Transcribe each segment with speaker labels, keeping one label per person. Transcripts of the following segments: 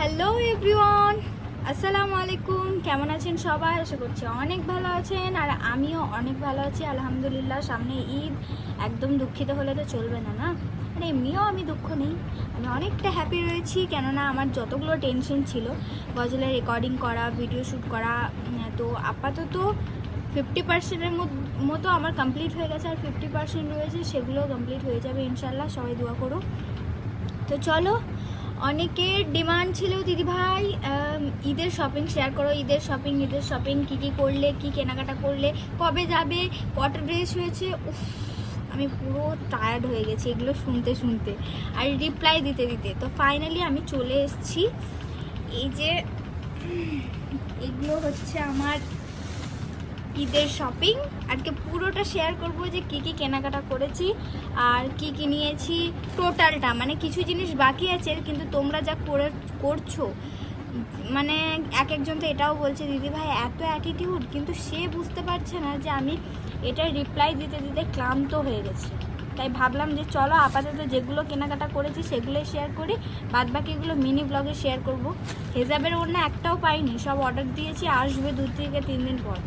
Speaker 1: Hello everyone আসসালামু আলাইকুম কেমন আছেন সবাই? আশা করছি অনেক ভালো আছেন আর আমিও অনেক ভালো আছি। আলহামদুলিল্লাহ, সামনে ঈদ। একদম দুঃখিত হলে তো চলবে না না? আর এমনিও আমি দুঃখ নেই। আমি অনেকটা হ্যাপি রয়েছি, কেননা আমার যতগুলো টেনশন ছিল, গজলের রেকর্ডিং করা ভিডিও শ্যুট করা তো আপাতত ফিফটি পার্সেন্টের মতো আমার কমপ্লিট হয়ে গেছে। আর ফিফটি পার্সেন্ট রয়েছে, সেগুলোও কমপ্লিট হয়ে যাবে ইনশাল্লাহ সবাই দোয়া করো তো চলো অনেকের ডিমান্ড ছিল দিদি ভাই ঈদের শপিং শেয়ার করো ঈদের শপিং ঈদের শপিং কী কী করলে কী কেনাকাটা করলে কবে যাবে কটা ড্রেস হয়েছে? উফ, আমি পুরো টায়ার্ড হয়ে গেছি এগুলো শুনতে শুনতে। আর রিপ্লাই দিতে দিতে। তো ফাইনালি আমি চলে এসেছি। এই যে এগুলো হচ্ছে আমার ঈদের শপিং। আজকে পুরোটা শেয়ার করব যে কি কি কেনাকাটা করেছি আর কি কি নিয়েছি টোটালটা মানে কিছু জিনিস বাকি আছে, কিন্তু তোমরা যা করে, করছ মানে এক একজন তো এটাও বলছে, দিদি ভাই, এত অ্যাটিটিউড কিন্তু সে বুঝতে পারছে না যে আমি এটা রিপ্লাই দিতে দিতে ক্লান্ত হয়ে গেছি। তাই ভাবলাম যে চলো আপাতত যেগুলো কেনাকাটা করেছি সেগুলোই শেয়ার করি। বাদ বাকিগুলো মিনি ব্লগে শেয়ার করব। হেজাবের অন্য একটাও পাইনি, সব অর্ডার দিয়েছি, আসবে দু থেকে তিন দিন পর।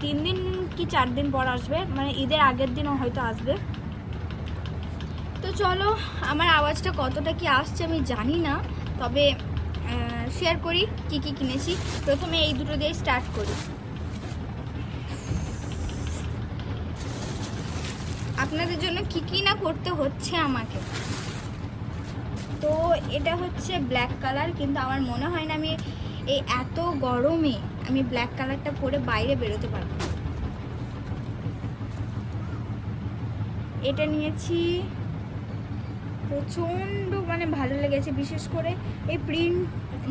Speaker 1: তিন দিন কি চার দিন পর আসবে? মানে ঈদের আগের দিনও হয়তো আসবে। তো চলো, আমার আওয়াজটা কতটা কি আসছে আমি জানি না, তবে শেয়ার করি কি কি কিনেছি। প্রথমে এই দুটো দিয়ে স্টার্ট করি। আপনাদের জন্য কি কি না করতে হচ্ছে আমাকে? তো এটা হচ্ছে ব্ল্যাক কালার কিন্তু আমার মনে হয় না আমি এই এত গরমে আমি ব্ল্যাক কালারটা পরে বাইরে বেরোতে পারব এটা নিয়েছি প্রচণ্ড মানে ভালো লেগেছে, বিশেষ করে এই প্রিন্ট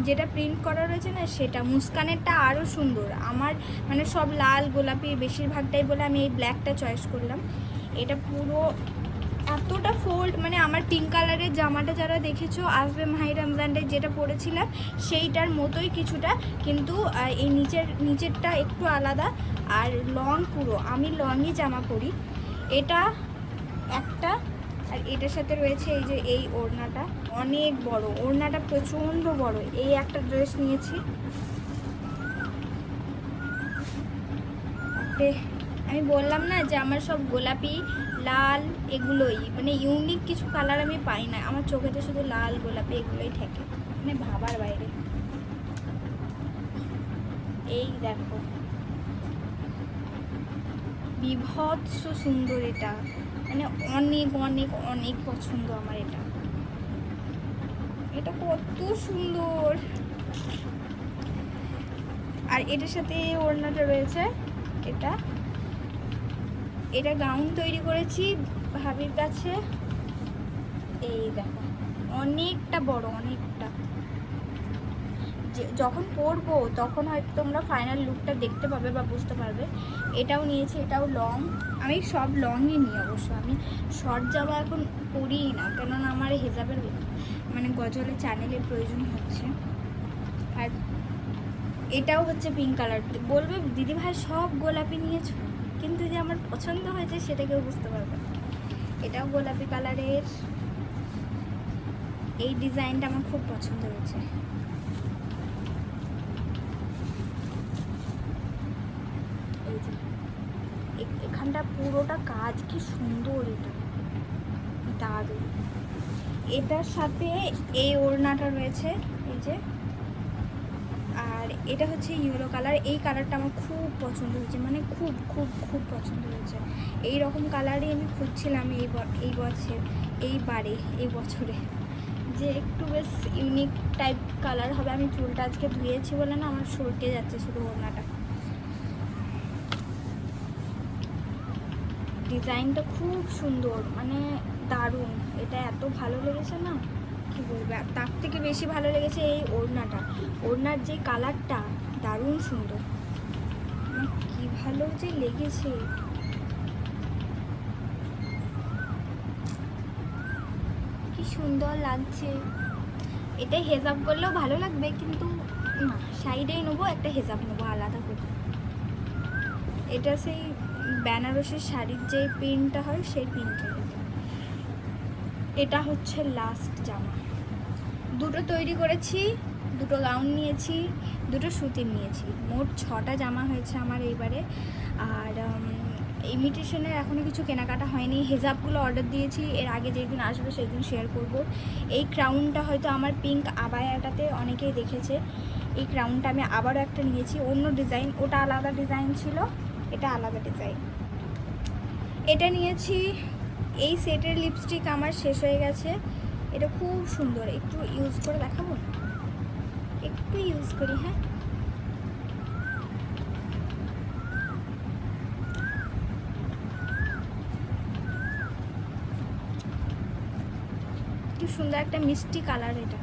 Speaker 1: যেটা প্রিন্ট করা রয়েছে না, সেটা মুস্কানেরটা আরও সুন্দর। আমার মানে সব লাল গোলাপি বেশিরভাগটাই বলে আমি এই ব্ল্যাকটা চয়েস করলাম। এটা পুরো এতটা ফোল্ড মানে আমার পিঙ্ক কালারের জামাটা যারা দেখেছ, আসবে মাহি রমজানের যেটা পরেছিলাম, সেইটার মতোই কিছুটা, কিন্তু এই নিচের, নিচেরটা একটু আলাদা। আর লং পুরো, আমি লংই জামা পরি। এটা একটা, আর এটার সাথে রয়েছে এই যে এই ওড়নাটা, অনেক বড়। ওড়নাটা প্রচণ্ড বড়, এই একটা ড্রেস নিয়েছি। আমি বললাম না যে আমার সব গোলাপি, লাল এগুলোই মানে ইউনিক কিছু কালার আমি পাই না। আমার চোখেতে শুধু লাল, গোলাপি এগুলোই ঠেকে মানে ভাবার বাইরে। এই দেখো। বিভৎস সুন্দর এটা। মানে অনেক অনেক অনেক পছন্দ আমার এটা। এটা কত সুন্দর। আর এটার সাথে ওড়নাটা রয়েছে। এটা এটা গাউন তৈরি করেছি ভাবির কাছে। এই দেখো, অনেকটা বড়, অনেকটা। যখন পরবো, তখন হয়তো তোমরা ফাইনাল লুকটা দেখতে পাবে বা বুঝতে পারবে। এটাও নিয়েছি, এটাও লং আমি সব লংই নিই অবশ্য। আমি শর্ট জামা এখন পরিই না, কেননা আমার হেজাবের মানে গজলের চ্যানেলের প্রয়োজন হচ্ছে। আর এটাও হচ্ছে পিঙ্ক কালার বলবে দিদি ভাই সব গোলাপি নিয়েছো? কিন্তু যে আমার পছন্দ হয়েছে সেটা কেউ বুঝতে পারবে না। এটাও গোলাপি কালারের। এই ডিজাইনটা আমার খুব পছন্দ হয়েছে। এখানটা পুরোটা কাজ কি সুন্দর এটা। দারুণ। এটার সাথে এই ওড়নাটা রয়েছে, এই যে। এটা হচ্ছে ইয়েলো কালার। এই কালারটা আমার খুব পছন্দ হয়েছে মানে খুব খুব খুব পছন্দ হয়েছে। এই রকম কালারই আমি খুঁজছিলাম এই এই বছর এইবারে এই বছরে। যে একটু বেশ ইউনিক টাইপ কালার হবে। আমি চুলটা আজকে ধুয়েছি বলে না, আমার সরকে যাচ্ছে শুধু ওড়নাটা। ডিজাইনটা খুব সুন্দর মানে দারুণ। এটা এত ভালো লেগেছে না, কি বলবে তার থেকে বেশি ভালো লেগেছে এই ওড়নাটা। ওড়নার যে কালারটা, দারুণ সুন্দর। কি ভালো যে লেগেছে। কি সুন্দর লাগছে। এটাই হেজাব করলেও ভালো লাগবে, কিন্তু না, সাইডেই নেব, একটা হেজাব নেব, আলাদা করে। এটা সেই বেনারসের শাড়ির যে প্রিন্টটা হয়, সেই প্রিন্টটা এটা। হচ্ছে লাস্ট জামা। দুটো তৈরি করেছি দুটো গাউন নিয়েছি, দুটো সুতির নিয়েছি। মোট ছটা জামা হয়েছে আমার এইবারে। আর ইমিটেশনের এখনও কিছু কেনাকাটা হয়নি। হেজাবগুলো অর্ডার দিয়েছি, এর আগে যেদিন আসবে সেদিন শেয়ার করব। এই ক্রাউনটা হয়তো আমার পিঙ্ক আবায়াটাতে অনেকেই দেখেছে। এই ক্রাউনটা আমি আবারও একটা নিয়েছি, অন্য ডিজাইন ওটা আলাদা ডিজাইন ছিল, এটা আলাদা ডিজাইন এটা নিয়েছি, এই সেটের লিপস্টিক আমার শেষ হয়ে গেছে। এটা খুব সুন্দর, একটু ইউজ করে দেখাবো? একটু ইউজ করি হ্যাঁ? কি সুন্দর একটা মিষ্টি কালার এটা।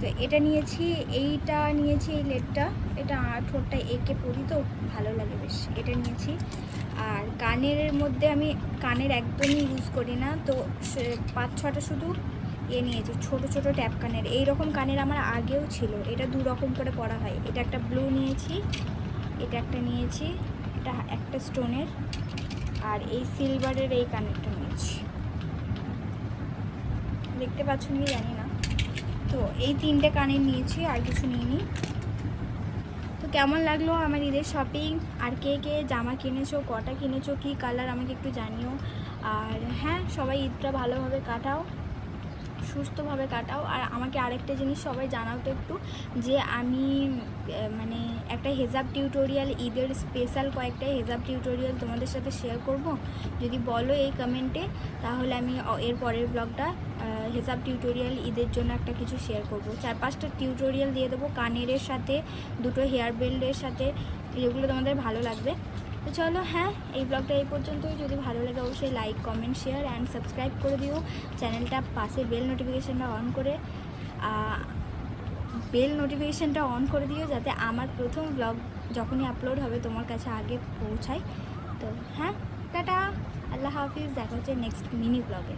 Speaker 1: তো এটা নিয়েছি, এইটা নিয়েছি, এই লেটটা এটা ঠোঁটটা এঁকে পরি তো, ভালো লাগে বেশ। এটা নিয়েছি। আর কানের মধ্যে আমি কানের একদমই ইউজ করি না, তো পাঁচ ছটা শুধু এ নিয়েছি, ছোট ছোট ট্যাপ কানের। এই রকম কানের আমার আগেও ছিল। এটা দু রকম করে পরা হয়। এটা একটা ব্লু নিয়েছি, এটা একটা নিয়েছি, এটা একটা স্টোনের, আর এই সিলভারের এই কানেরটা নিয়েছি। দেখতে পাচ্ছ কি জানি না। তো এই তিনটে কানের নিয়েছি, আর কিছু নিইনি। তো কেমন লাগল আমার ঈদের শপিং আর কে কে জামা কিনেছো, কটা কিনেছো, কী কালার আমাকে একটু জানিও। আর হ্যাঁ সবাই ঈদটা ভালোভাবে কাটাও। সুস্থভাবে কাটাও। আর আমাকে আরেকটা জিনিস সবাই জানাও তো একটু, যে আমি মানে একটা হেজাব টিউটোরিয়াল, ঈদের স্পেশাল কয়েকটা হেজাব টিউটোরিয়াল তোমাদের সাথে শেয়ার করব। যদি বলো এই কমেন্টে তাহলে আমি এর পরের ব্লগটা হেজাব টিউটোরিয়াল, ঈদের জন্য একটা কিছু শেয়ার করব। চার পাঁচটা টিউটোরিয়াল দিয়ে দেবো কানেরের সাথে, দুটো হেয়ার বেল্টের সাথে, যেগুলো তোমাদের ভালো লাগবে। তো চলো হ্যাঁ এই ব্লগটা এই পর্যন্তই। যদি ভালো লাগে, অবশ্যই like comment share and subscribe করে দিও। চ্যানেলটা পাশে বেল নোটিফিকেশানটা অন করে বেল নোটিফিকেশানটা অন করে দিও যাতে আমার প্রথম ব্লগ যখনই আপলোড হবে তোমার কাছে আগে পৌঁছায়। তো হ্যাঁ টাটা। আল্লাহ হাফিজ। দেখা হচ্ছে নেক্সট মিনি ব্লগে